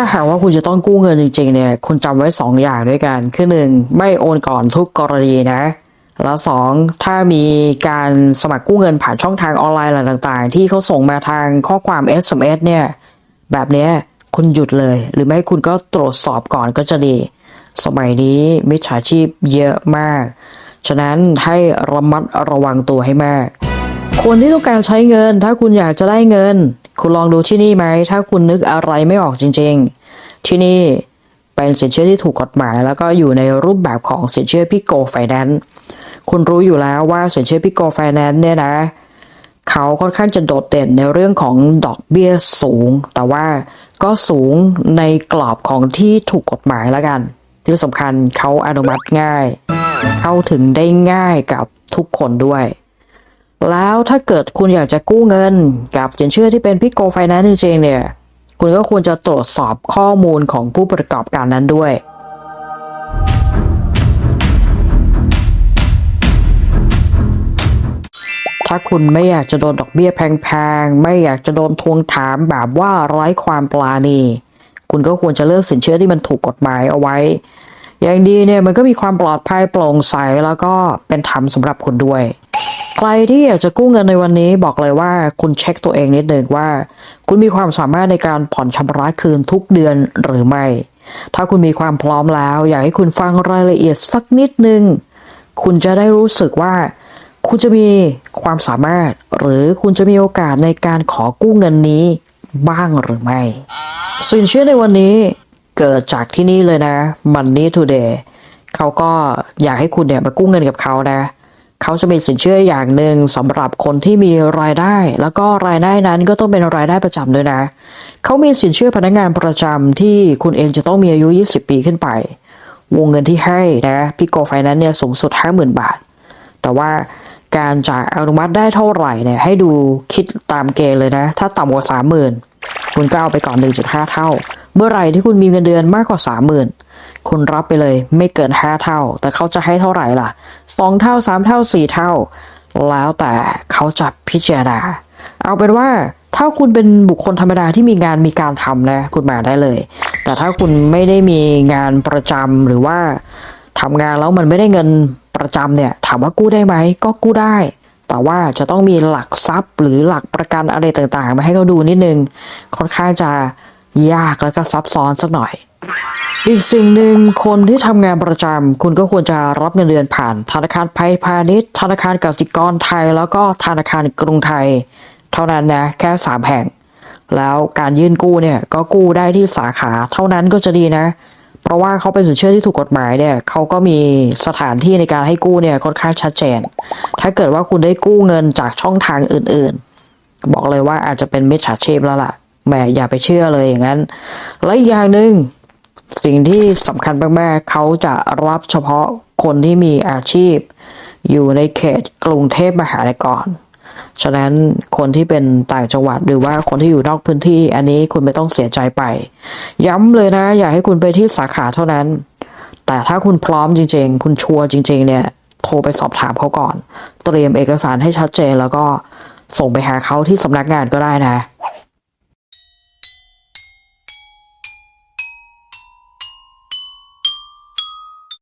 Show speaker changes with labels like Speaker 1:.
Speaker 1: ถ้าหากว่าคุณจะต้องกู้เงินจริงๆเนี่ยคุณจำไว้สองอย่างด้วยกัน คือหนึ่งไม่โอนก่อนทุกกรณีนะ แล้วสองถ้ามีการสมัครกู้เงินผ่านช่องทางออนไลน์อะไรต่างๆ ที่เขาส่งมาทางข้อความ SMS เนี่ยแบบนี้คุณหยุดเลย หรือไม่คุณก็ตรวจสอบก่อนก็จะดี สมัยนี้มิจฉาชีพเยอะมาก ฉะนั้นให้ระมัดระวังตัวให้มากคนที่ต้องการใช้เงิน ถ้าคุณอยากจะได้เงิน คุณลองดูที่นี่ไหม ถ้าคุณนึกอะไรไม่ออกจริงๆ ที่นี่เป็นสินเชื่อที่ถูกกฎหมาย แล้วก็อยู่ในรูปแบบของสินเชื่อพิโกไฟแนนซ์คุณรู้อยู่แล้วว่าสินเชื่อพิโกไฟแนนซ์เนี่ยนะเขาค่อนข้างจะโดดเด่นในเรื่องของดอกเบี้ยสูง แต่ว่าก็สูงในกรอบของที่ถูกกฎหมายแล้วกัน ที่สำคัญเขาอนุมัติง่าย เข้าถึงได้ง่ายกับทุกคนด้วย แล้วถ้าเกิดคุณอยากจะกู้เงิน กับสินเชื่อที่เป็นพิโกไฟแนนซ์จริงๆเนี่ยคุณก็ควรจะตรวจสอบข้อมูลของผู้ประกอบการนั้นด้วยถ้าคุณไม่อยากจะโดนดอกเบี้ยแพงๆ ไม่อยากจะโดนทวงถามแบบว่าไร้ความปราณี คุณก็ควรจะเลือกสินเชื่อที่มันถูกกฎหมายเอาไว้ อย่างดีเนี่ยมันก็มีความปลอดภัยโปร่งใสแล้วก็เป็นธรรมสำหรับคุณด้วย ใครที่อยากจะกู้เงินในวันนี้บอกเลยว่าคุณเช็คตัวเองนิดหนึ่งว่า คุณมีความสามารถในการผ่อนชำระคืนทุกเดือนหรือไม่ ถ้าคุณมีความพร้อมแล้ว อยากให้คุณฟังรายละเอียดสักนิดนึง คุณจะได้รู้สึกว่า คุณจะมีความสามารถ หรือคุณจะมีโอกาสในการขอกู้เงินนี้บ้างหรือไม่ สินเชื่อในวันนี้เกิดจากที่นี่เลยนะ Money Today เขาก็อยากให้คุณเนี่ยมากู้เงินกับเขานะเเขาจะมีสินเชื่ออย่างหนึ่งสำหรับคนที่มีรายได้ แล้วก็รายได้นั้นก็ต้องเป็นรายได้ประจำด้วยนะ เขามีสินเชื่อพนักงานประจำที่คุณเองจะต้องมีอายุ 20 ปีขึ้นไป วงเงินที่ให้นะพี่โกไฟนั้นเนี่ยสูงสุด 50,000 บาท แต่ว่าการจ่ายอนุมัติได้เท่าไหร่เนี่ยให้ดูคิดตามเกณฑ์เลยนะ ถ้าต่ำกว่า 30,000 คุณก็เอาไปก่อน 1.5 เท่า เมื่อไหร่ที่คุณมีเงินเดือนมากกว่า 30,000 คุณรับไปเลยไม่เกิน5เท่า แต่เขาจะให้เท่าไหร่ล่ะ2เท่า3เท่า4เท่า แล้วแต่เขาจะพิจารณาเอาเป็นว่าถ้าคุณเป็นบุคคลธรรมดาที่มีงานมีการทำนะคุณมาได้เลย แต่ถ้าคุณไม่ได้มีงานประจำหรือว่าทำงานแล้วมันไม่ได้เงินประจำเนี่ย ถามว่ากู้ได้ไหมก็กู้ได้ แต่ว่าจะต้องมีหลักทรัพย์หรือหลักประกันอะไรต่างๆ มาให้เขาดูนิดนึงค่อนข้างจะยากแล้วก็ซับซ้อนสักหน่อย อีกสิ่งหนึ่งคนที่ทำงานประจำคุณก็ควรจะรับเงินเดือนผ่าน ธนาคารไทยพาณิชย์ ธนาคารกสิกรไทย แล้วก็ธนาคารกรุงไทย เท่านั้นนะแค่สามแห่ง แล้วการยื่นกู้เนี่ยก็กู้ได้ที่สาขาเท่านั้นก็จะดีนะ เพราะว่าเขาเป็นสินเชื่อที่ถูกกฎหมายเนี่ยเขาก็มีสถานที่ในการให้กู้เนี่ยค่อนข้างชัดเจน ถ้าเกิดว่าคุณได้กู้เงินจากช่องทางอื่นๆ บอกเลยว่าอาจจะเป็นมิจฉาชีพแล้วล่ะแหมอย่าไปเชื่อเลยอย่างนั้น และอีกอย่างหนึ่ง สิ่งที่สำคัญมากๆเขาจะรับเฉพาะคนที่มีอาชีพ อยู่ในเขตกรุงเทพมหานครฉะนั้นคนที่เป็นต่างจังหวัดหรือว่าคนที่อยู่นอกพื้นที่ อันนี้คุณไม่ต้องเสียใจไป ย้ำเลยนะ อยากให้คุณไปที่สาขาเท่านั้น แต่ถ้าคุณพร้อมจริง ๆ คุณชัวร์จริง ๆ เนี่ย โทรไปสอบถามเขาก่อน เตรียมเอกสารให้ชัดเจนแล้วก็ส่งไปหาเขาที่สำนักงานก็ได้นะ